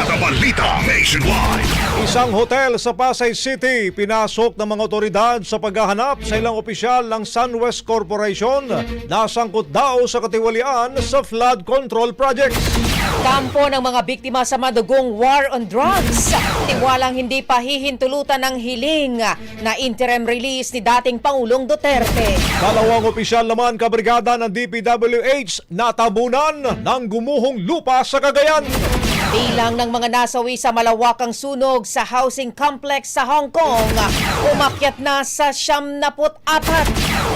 Brigada Balita Nationwide. Isang hotel sa Pasay City pinasok ng mga otoridad sa paghahanap sa ilang opisyal ng SunWest Corporation na sangkot daw sa katiwalian sa flood control projects. Kampo ng mga biktima sa madugong war on drugs. Tiwalang hindi pa hihintulutan ng hiling na interim release ni dating Pangulong Duterte. Dalawang opisyal naman kabrigada ng DPWH natabunan ng gumuhong lupa sa Cagayan. Bilang ng mga nasawi sa malawakang sunog sa housing complex sa Hong Kong, umakyat na sa 74.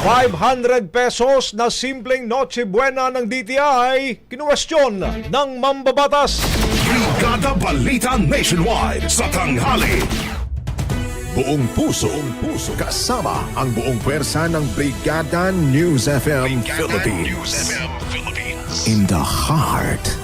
500 pesos na simpleng Noche Buena ng DTI, kinuwestiyon ng mambabatas. Brigada Balita Nationwide. Sa tanghali. Buong puso, buong puso, kasama ang buong pwersa ng Brigada News FM Philippines. In the heart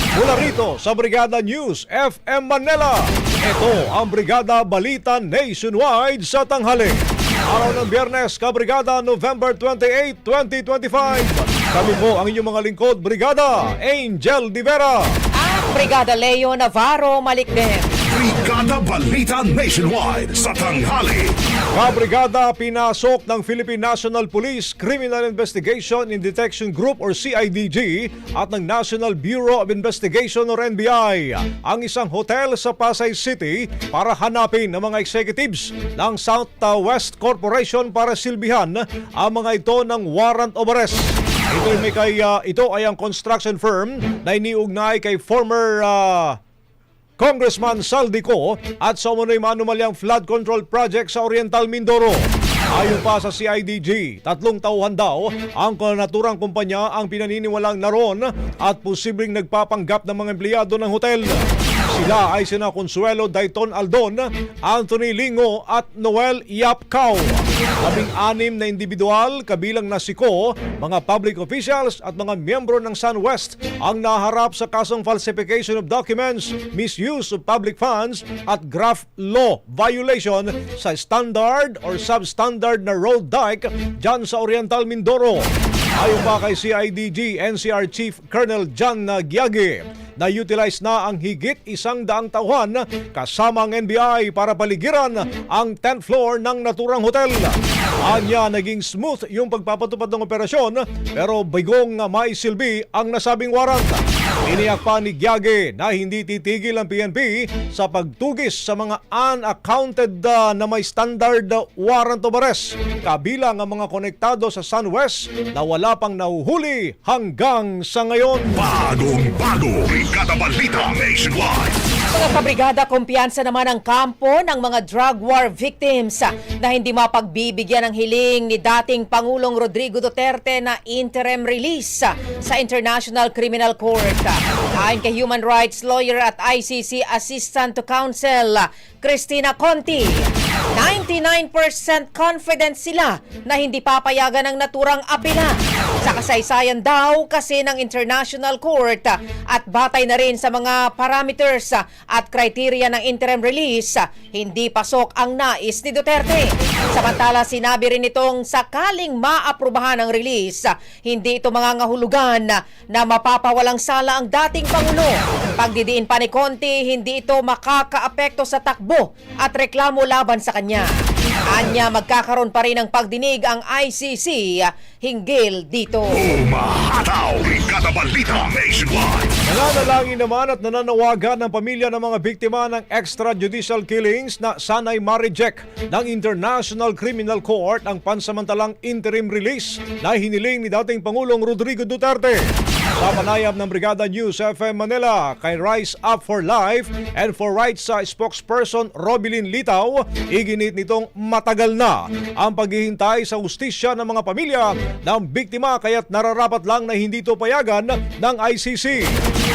Mula rito sa Brigada News FM Manila. Ito ang Brigada Balita Nationwide sa tanghali. Araw ng Biyernes, Kabrigada, November 28, 2025. Kami po ang inyong mga lingkod, Brigada Angel Divera. At Brigada Leo Navarro Malikden. Brigada Balita Nationwide. Sa tanghali. Kabrigada pinasok ng Philippine National Police Criminal Investigation and Detection Group or CIDG at ng National Bureau of Investigation or NBI ang isang hotel sa Pasay City para hanapin ng mga executives ng Southwest Corporation para silbihan ang mga ito ng warrant of arrest. Ito, ay may kay, ah, ito ay ang construction firm na iniugnay kay former ah, Congressman Saldico at sa umunoy manumalyang flood control project sa Oriental Mindoro. Ayon pa sa CIDG, tatlong tauhan daw ang naturang kumpanya ang pinaniniwalang naroon at posibleng nagpapanggap ng mga empleyado ng hotel. Sila ay sina Consuelo Dayton Aldon, Anthony Lingo at Noel Yapcao. Labing-anim na individual kabilang na siko, mga public officials at mga miyembro ng SunWest ang naharap sa kasong falsification of documents, misuse of public funds at graft law violation sa standard or substandard na road dike dyan sa Oriental Mindoro. Ayon pa kay CIDG NCR Chief Colonel John Giage, na-utilize na ang higit isang daang tauhan kasama ang NBI para paligiran ang 10th floor ng naturang hotel. Anya naging smooth yung pagpapatupad ng operasyon pero bigong maisilbi ang nasabing warrant. Iniyak pa ni Giage na hindi titigil ang PNP sa pagtugis sa mga unaccounted uh, na may standard warrant of arrest kabilang ang mga konektado sa SunWest na wala pang nahuhuli hanggang sa ngayon. Bagong bago, Brigada Balita Nationwide. Mga kabrigada, kumpiyansa naman ang kampo ng mga drug war victims na hindi mapagbibigyan ng hiling ni dating Pangulong Rodrigo Duterte na interim release sa International Criminal Court. Ayon kay human rights lawyer at ICC Assistant to Counsel, Christina Conti, 99% confident sila na hindi papayagan ng naturang apela sa kasaysayan daw kasi ng International Court at batay na rin sa mga parameters at criteria ng interim release, hindi pasok ang nais ni Duterte. Samantala, sinabi rin itong sakaling maaprubahan ang release, hindi ito mangangahulugan na mapapawalang sala ang dating Pangulo. Pagdidiin pa ni Conte, hindi ito makakaapekto sa takbo at reklamo laban sa kanya. Anya, magkakaroon pa rin ng pagdinig ang ICC hinggil dito. Umahataw, Brigada Balita Nationwide. Nananalangin naman at nananawagan ng pamilya ng mga biktima ng extrajudicial killings na sanay ma-reject ng International Criminal Court ang pansamantalang interim release na hiniling ni dating Pangulong Rodrigo Duterte. Sa panayam ng Brigada News FM Manila kay Rise Up for Life and for Rights sa spokesperson Robilin Litaw, iginit nitong matagal na ang paghihintay sa ustisya ng mga pamilya ng biktima kaya't nararapat lang na hindi ito payagan ng ICC.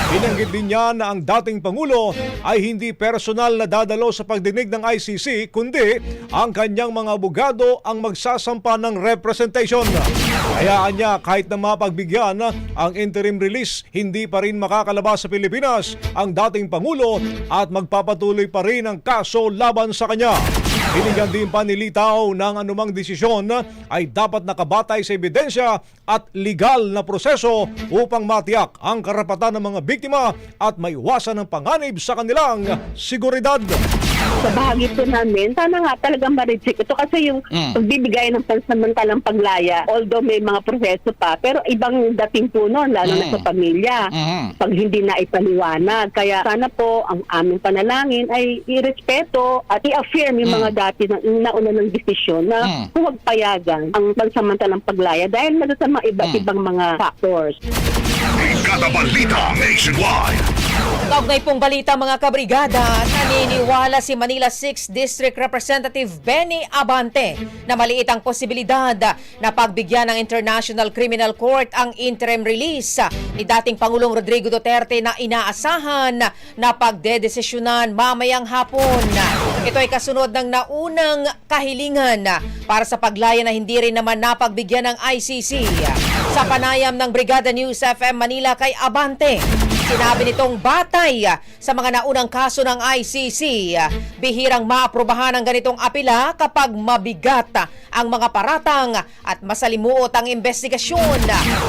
Binanggit din niya na ang dating Pangulo ay hindi personal na dadalo sa pagdinig ng ICC kundi ang kanyang mga abogado ang magsasampa ng representation. Hayaan niya kahit na mapagbigyan ang interim release, hindi pa rin makakalabas sa Pilipinas ang dating Pangulo at magpapatuloy pa rin ang kaso laban sa kanya. Binigyan din pa ni Litaw ng anumang desisyon ay dapat nakabatay sa ebidensya at legal na proseso upang matiyak ang karapatan ng mga biktima at maiwasan ang panganib sa kanilang seguridad. Sa bahagi po namin, sana nga talagang ma-reject ito kasi yung pagbibigay ng pansamantalang paglaya, although may mga proseso pa, pero ibang dating po nun, lalo na sa pamilya, pag hindi na ipaliwanag. Kaya sana po ang aming panalangin ay irespeto at i-affirm yung mga dati na nauna ng desisyon na huwag payagan ang pansamantalang paglaya dahil na sa mga iba't ibang mga factors. Brigada Balita Nationwide. Kaugnay pong balita mga kabrigada, naniniwala si Manila 6th District Representative Benny Abante na maliit ang posibilidad na pagbigyan ng International Criminal Court ang interim release ni dating Pangulong Rodrigo Duterte na inaasahan na pagdedesisyonan mamayang hapon. Ito ay kasunod ng naunang kahilingan para sa paglaya na hindi rin naman napagbigyan ng ICC. Sa panayam ng Brigada News FM Manila Abante, Sinabi nitong batay sa mga naunang kaso ng ICC, bihirang maaprobahan ang ganitong apela kapag mabigat ang mga paratang at masalimuot ang investigasyon.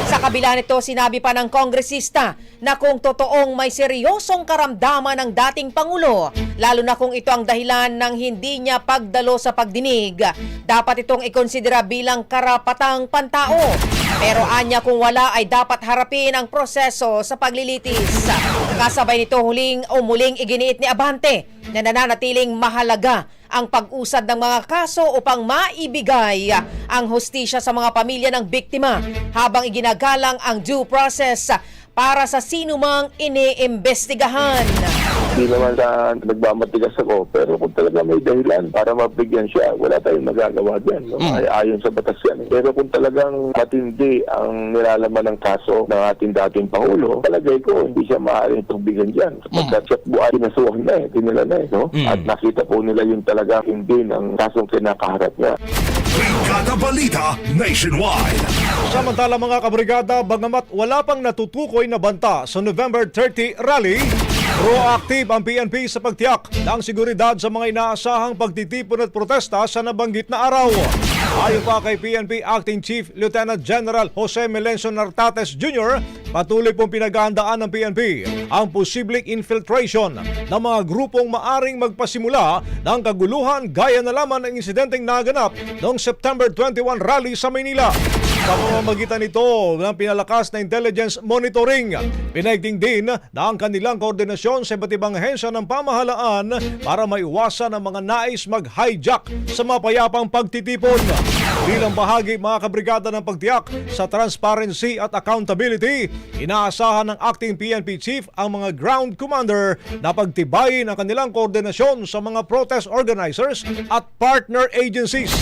Sa kabila nito, sinabi pa ng kongresista na kung totoong may seryosong karamdaman ng dating Pangulo, lalo na kung ito ang dahilan ng hindi niya pagdalo sa pagdinig, dapat itong ikonsidera bilang karapatang pantao. Pero anya kung wala ay dapat harapin ang proseso sa paglilitis. Kasabay nito huling o muling iginiit ni Abante na nananatiling mahalaga ang pag-usad ng mga kaso upang maibigay ang hustisya sa mga pamilya ng biktima habang iginagalang ang due process para sa sinumang iniimbestigahan. Hindi naman sa nagmamatigas ako, pero kung talaga may dahilan para mabigyan siya, wala tayong magagawa dyan. No? Ay, ayon sa batas yan. Pero kung talagang matindi ang nilalaman ng kaso ng ating dating Pangulo, palagay ko hindi siya maaaring pagbigyan dyan. Sapagkat siya po ay nasuhan na eh, tinila na eh. No? At nakita po nila yung talagang hindi ng kasong kinakaharap niya. Brigada Balita Nationwide. Samantala mga kabrigada, bagamat wala pang natutukoy na banta sa November 30 rally, proactive ang PNP sa pagtiyak ng seguridad sa mga inaasahang pagtitipon at protesta sa nabanggit na araw. Ayon pa kay PNP Acting Chief Lieutenant General Jose Melencio Nartates Jr., patuloy pong pinaghahandaan ng PNP ang posibleng infiltration ng mga grupong maaring magpasimula ng kaguluhan gaya na lamang ng insidenteng naganap noong September 21 rally sa Maynila. Sa pamamagitan nito ng pinalakas na intelligence monitoring, pinaigting din na ang kanilang koordinasyon sa iba't ibang ahensya ng pamahalaan para maiwasan ang mga nais mag-hijack sa mapayapang pagtitipon. Bilang bahagi mga kabrigada ng pagtiyak sa transparency at accountability, inaasahan ng acting PNP chief ang mga ground commander na pagtibayin ang kanilang koordinasyon sa mga protest organizers at partner agencies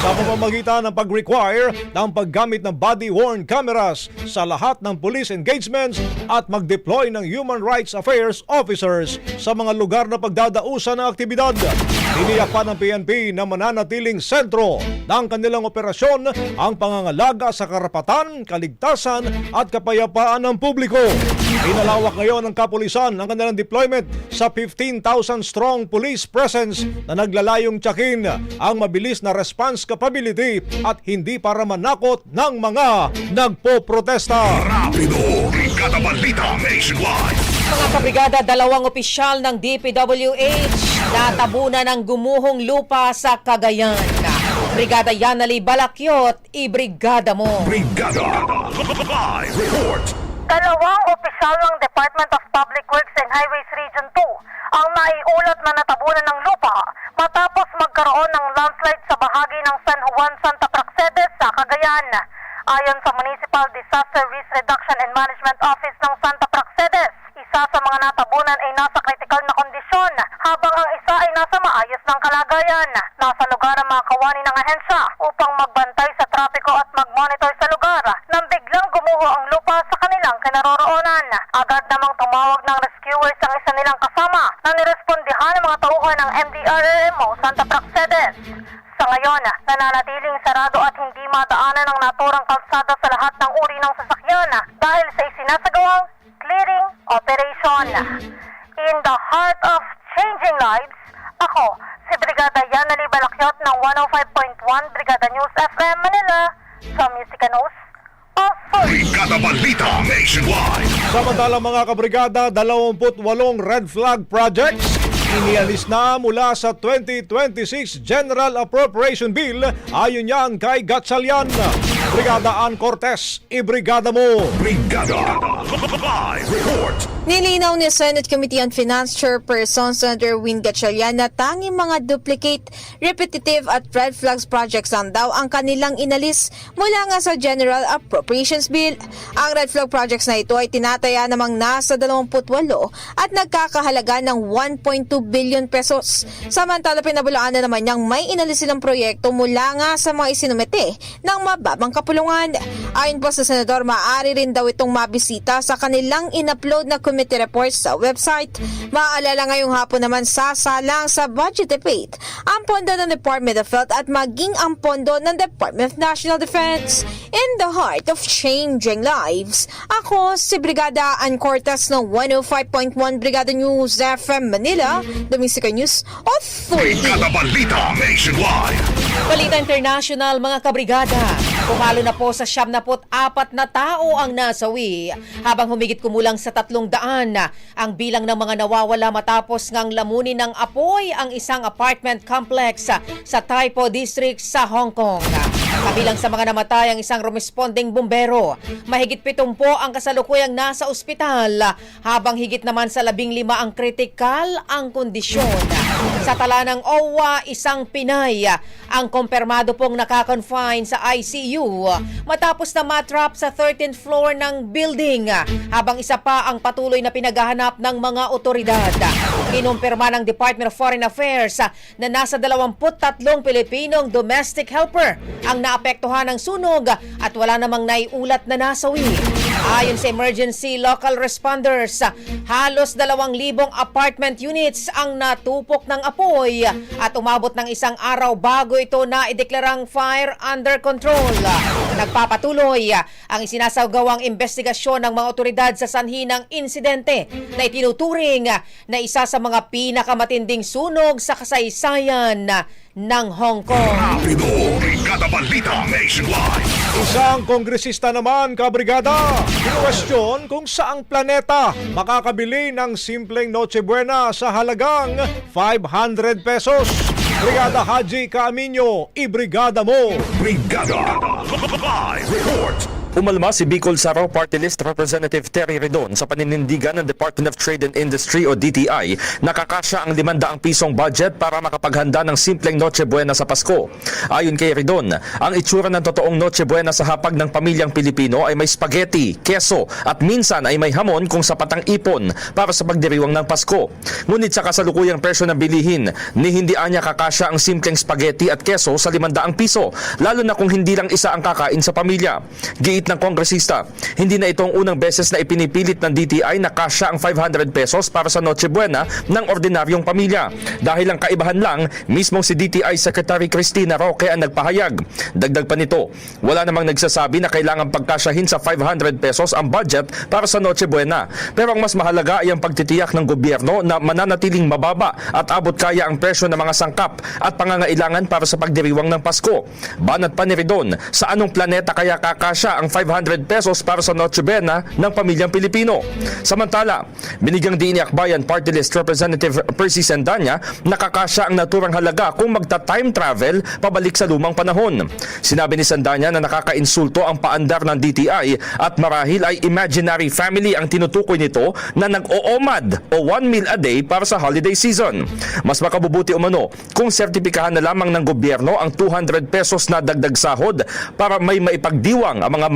sa pamamagitan ng pag-require ng paggamit ng body-worn cameras sa lahat ng police engagements at mag-deploy ng human rights affairs officers sa mga lugar na pagdadausan ng aktibidad. Tiniyak pa ng PNP na mananatiling sentro ng kanilang operasyon ang pangangalaga sa karapatan, kaligtasan at kapayapaan ng publiko. Pinalawak ngayon ng kapulisan ang kanilang deployment sa 15,000 strong police presence na naglalayong tiyakin ang mabilis na response capability at hindi para manakot ng mga nagpo-protesta. Rapido. Brigada Nationwide. Mga kabrigada, dalawang opisyal ng DPWH natabunan ng gumuhong lupa sa Cagayan. Brigada Yanali Balakyot, ibrigada mo. Brigada. Live report. Dalawang opisyal ng Department of Public Works and Highways Region 2 ang naiulat na natabunan ng lupa matapos magkaroon ng landslide sa bahagi ng San Juan Santa Praxedes sa Cagayan. Ayon sa Municipal Disaster Risk Reduction and Management Office ng Santa Praxedes, isa sa mga natabunan ay nasa critical na kondisyon habang ang isa ay nasa maayos ng kalagayan. Nasa lugar ang mga kawani ng ahensya upang magbantay sa trapiko at mag-monitor sa lugar nang biglang gumuho ang lupa sa kanilang kinaroroonan. Agad namang tumawag ng rescuers ang isa nilang kasama na nirespondihan ng mga tauhan ng MDRMO Santa Praxedes. Sa ngayon, nananatiling sarado at hindi madaanan ang naturang kalsada sa lahat ng uri ng sasakyan dahil sa isinasagawang clearing operation. In the heart of changing lives, ako, si Brigada Balakyot ng 105.1 Brigada News FM Manila sa Music News Brigada Balita Nationwide. Samantala mga kabrigada, 28 red flag projects inialis na mula sa 2026 General Appropriation Bill ayon yan kay Gatchalian. Brigada Ann Cortez, ibrigada mo! Brigada. Live report. Nilinaw ni Senate Committee on Finance Chairperson Senator Win Gatchalian na tanging mga duplicate, repetitive at red flags projects lang daw ang kanilang inalis mula nga sa General Appropriations Bill. Ang red flag projects na ito ay tinataya namang nasa 28 at nagkakahalaga ng 1.2 billion pesos. Samantala pinabulaan na naman niyang may inalis silang proyekto mula nga sa mga isinumete ng mababang kapulungan. Ayon po sa Senador, maaari rin daw itong mabisita sa kanilang in-upload na committee reports sa website. Maalala ngayong hapon naman sasalang sa budget debate ang pondo ng Department of Health at maging ang pondo ng Department of National Defense. In the heart of changing lives, ako si Brigada Ann Cortez ng 105.1 Brigada News FM Manila, Domestic News Authority. Brigada Balita Nationwide. Balita International, mga kabrigada. Pumalo na po sa siyam na apat na tao ang nasawi habang humigit kumulang sa tatlong daan ang bilang ng mga nawawala matapos ngang lamunin ng apoy ang isang apartment complex sa Taipo District sa Hong Kong. Kabilang sa mga namatay ang isang responding bumbero. Mahigit pitumpo ang kasalukuyang nasa ospital habang higit naman sa labing lima ang kritikal ang kondisyon. Sa tala ng OWA, isang Pinay ang kumpirmado pong nakakonfine sa ICU matapos na matrap sa 13th floor ng building habang isa pa ang patuloy na pinaghahanap ng mga otoridad. Kinumpirma ng Department of Foreign Affairs na nasa 23 Pilipinong domestic helper ang naapektuhan ng sunog at wala namang naiulat na nasawi. Ayon sa emergency local responders, halos 2,000 apartment units ang natupok ng apoy at umabot ng isang araw bago ito na ideklarang fire under control. Nagpapatuloy ang isinasagawang investigasyon ng mga otoridad sa sanhi ng insidente na itinuturing na isa sa mga pinakamatinding sunog sa kasaysayan ng Hong Kong. Rapido, Brigada Balita Nationwide. Isang kongresista naman, kabrigada, kinwestiyon kung saang planeta makakabili ng simpleng Noche Buena sa halagang 500 pesos. Brigada Haji Kaaminyo, ibrigada mo! Brigada Live Report. Umalma si Bicol Saraw Party List Representative Terry Redon sa paninindigan ng Department of Trade and Industry o DTI nakakasya ang 500 pisong budget para makapaghanda ng simpleng Noche Buena sa Pasko. Ayon kay Redon, ang itsura ng totoong Noche Buena sa hapag ng pamilyang Pilipino ay may spaghetti, keso at minsan ay may hamon kung sapat ang ipon para sa pagdiriwang ng Pasko. Ngunit sa kasalukuyang presyo ng bilihin, ni hindi anya kakasya ang simpleng spaghetti at keso sa 500 piso, lalo na kung hindi lang isa ang kakain sa pamilya. Giit ng kongresista, hindi na itong unang beses na ipinipilit ng DTI na kasya ang 500 pesos para sa Noche Buena ng ordinaryong pamilya. Dahil ang kaibahan lang, mismong si DTI Secretary Cristina Roque ang nagpahayag. Dagdag pa nito, wala namang nagsasabi na kailangan pagkasyahin sa 500 pesos ang budget para sa Noche Buena. Pero ang mas mahalaga ay ang pagtitiyak ng gobyerno na mananatiling mababa at abot kaya ang presyo ng mga sangkap at pangangailangan para sa pagdiriwang ng Pasko. Banat pa ni Redon, sa anong planeta kaya kakasya ang 500 pesos para sa Noche Buena ng pamilyang Pilipino. Samantala, binigyang din ni Akbayan Party List Representative Percy Sendanya nakakasya ang naturang halaga kung magta-time travel pabalik sa lumang panahon. Sinabi ni Sendanya na nakakainsulto ang paandar ng DTI at marahil ay imaginary family ang tinutukoy nito na nag-oomad o one meal a day para sa holiday season. Mas makabubuti umano kung sertipikahan na lamang ng gobyerno ang 200 pesos na dagdag sahod para may maipagdiwang ang mga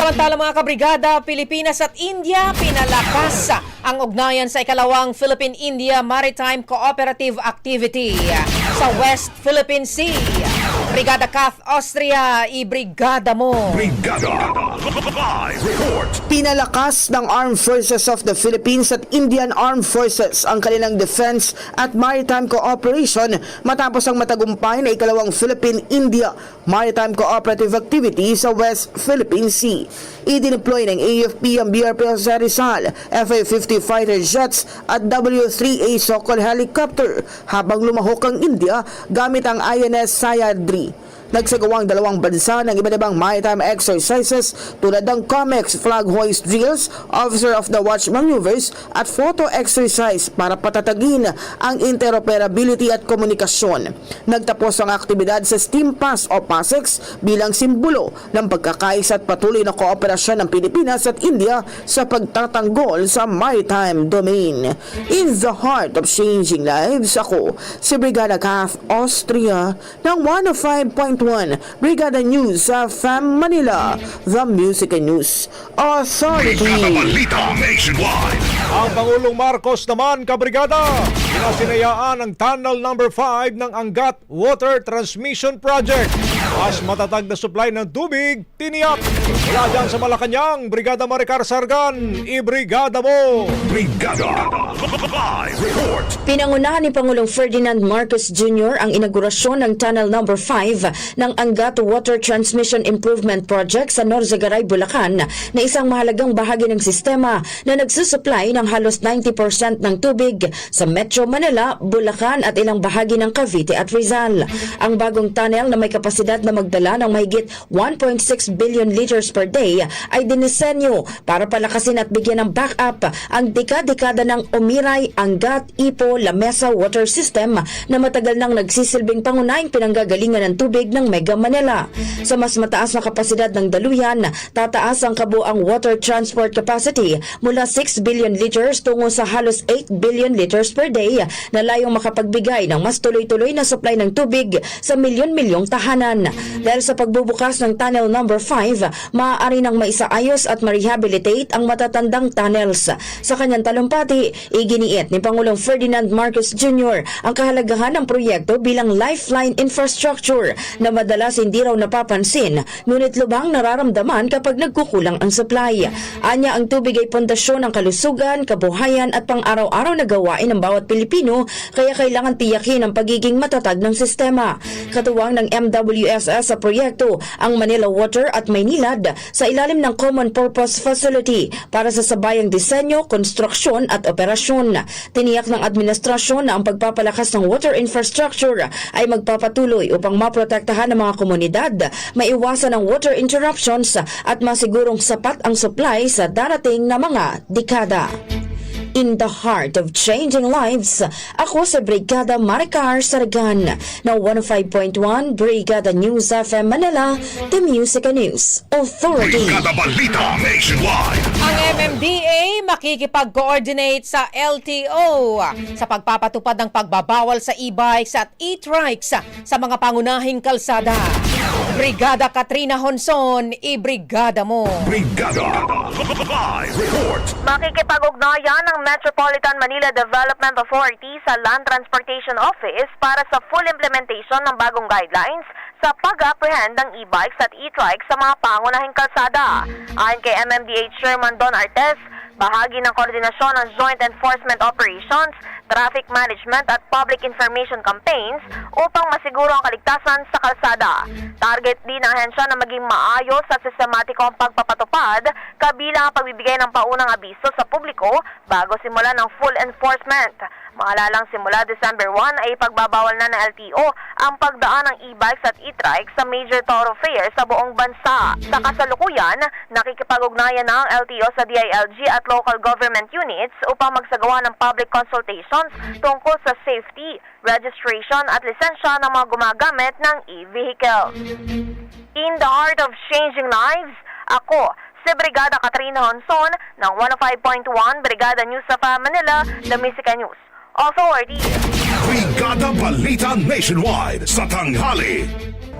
Samantala mga kabrigada, Pilipinas at India pinalakas ang ugnayan sa ikalawang Philippine-India Maritime Cooperative Activity sa West Philippine Sea. Brigada Kath Austria, ibrigada mo. Brigada Live Report. Pinalakas ng Armed Forces of the Philippines at Indian Armed Forces ang kanilang defense at maritime cooperation matapos ang matagumpay na ikalawang Philippine-India Maritime Cooperative Activity sa West Philippine Sea. Idineploy ng AFP ang BRP sa Rizal, FA-50 fighter jets at W-3A Sokol helicopter habang lumahok ang India gamit ang INS Sayadri. Nagsagawang dalawang bansa ng iba't ibang maritime exercises tulad ng COMEX flag hoist drills, officer of the watch maneuvers at photo exercise para patatagin ang interoperability at komunikasyon. Nagtapos ang aktibidad sa Steam Pass o PASEX bilang simbolo ng pagkakaisa at patuloy na kooperasyon ng Pilipinas at India sa pagtatanggol sa maritime domain. In the heart of changing lives, ako si Brigada Kath Austria ng 105.1 Brigada News sa FAM Manila, The Music and News Authority. Ang Pangulong Marcos naman, kabrigada, pinasinayaan ang Tunnel Number 5 ng Angat Water Transmission Project. Mas matatag na supply ng tubig, tiniyak. Mula dyan sa Malacanang, Brigada Maricar Sargan, ibrigada mo! Brigada Live Report. Pinangunahan ni Pangulong Ferdinand Marcos Jr. ang inaugurasyon ng Tunnel Number 5 ng Angat Water Transmission Improvement Project sa Norzagaray, Bulacan na isang mahalagang bahagi ng sistema na nagsusupply ng halos 90% ng tubig sa Metro Manila, Bulacan at ilang bahagi ng Cavite at Rizal. Ang bagong tunnel na may kapasidad na magdala ng mahigit 1.6 billion liters per day ay dinisenyo para palakasin at bigyan ng backup ang dekada-dekada ng Umiray, Angat, Ipo, Lamesa Water System na matagal nang nagsisilbing pangunahing pinanggagalingan ng tubig ng Mega Manila. Sa mas mataas na kapasidad ng daluyan, tataas ang kabuang water transport capacity mula 6 billion liters tungo sa halos 8 billion liters per day na layong makapagbigay ng mas tuloy-tuloy na supply ng tubig sa milyon-milyong tahanan. Dahil sa pagbubukas ng Tunnel Number 5, maaari nang maisaayos at ma-rehabilitate ang matatandang tunnels. Sa kanyang talumpati, iginiit ni Pangulong Ferdinand Marcos Jr. ang kahalagahan ng proyekto bilang lifeline infrastructure na madalas hindi raw napapansin ngunit lubhang nararamdaman kapag nagkukulang ang supply. Anya ang tubig ay pundasyon ng kalusugan, kabuhayan at pang-araw-araw na gawain ng bawat Pilipino kaya kailangan tiyakin ang pagiging matatag ng sistema. Katuwang ng MWSS sa proyekto ang Manila Water at Maynilad sa ilalim ng Common Purpose Facility para sa sabayang disenyo, konstruksyon at operasyon. Tiniyak ng administrasyon na ang pagpapalakas ng water infrastructure ay magpapatuloy upang maprotektahan ng mga komunidad, maiwasan ang water interruptions at masigurong sapat ang supply sa darating na mga dekada. In the heart of changing lives, ako sa Brigada Maricar Saragan na 105.1 Brigada News FM Manila, the Music and News Authority. Brigada Balita Nationwide. Ang MMDA makikipag-coordinate sa LTO sa pagpapatupad ng pagbabawal sa e-bikes at e-trikes sa mga pangunahing kalsada. Brigada Katrina Honson, i-brigada mo. Brigada Live Report. Makikipag-ugnayan ng Metropolitan Manila Development Authority sa Land Transportation Office para sa full implementation ng bagong guidelines sa pag-apprehend ng e-bikes at e-trikes sa mga pangunahing kalsada. Ayon kay MMDA Chairman Don Artes, bahagi ng koordinasyon ng Joint Enforcement Operations, Traffic Management at Public Information Campaigns upang masiguro ang kaligtasan sa kalsada. Target din ng ahensya na maging maayos at sistematikong pagpapatupad kabilang ang pagbibigay ng paunang abiso sa publiko bago simula ng full enforcement. Maalalang simula December 1 ay pagbabawal na ng LTO ang pagdaan ng e-bikes at e-trikes sa major thoroughfares sa buong bansa. Sa kasalukuyan, nakikipag-ugnayan na ang LTO sa DILG at local government units upang magsagawa ng public consultations tungkol sa safety, registration at lisensya ng mga gumagamit ng e-vehicle. In the heart of changing lives, ako, si Brigada Katrina Honson ng 105.1 Brigada News sa Manila, The Musica News Authority. Brigada Balita Nationwide sa tanghali.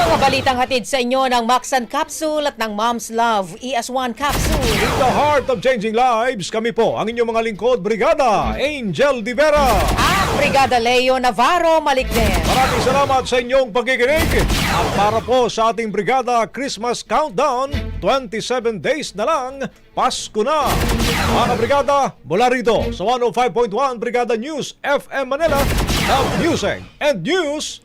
Mga balitang hatid sa inyo ng Maxan Capsule at ng Mom's Love ES1 Capsule. In the heart of changing lives, kami po ang inyong mga lingkod, Brigada Angel Di Vera. At Brigada Leo Navarro Malikden. Maraming salamat sa inyong pagkikinig. At para po sa ating Brigada Christmas Countdown, 27 days na lang, Pasko na. Mga brigada, mula rito sa 105.1 Brigada News FM Manila, the Music and News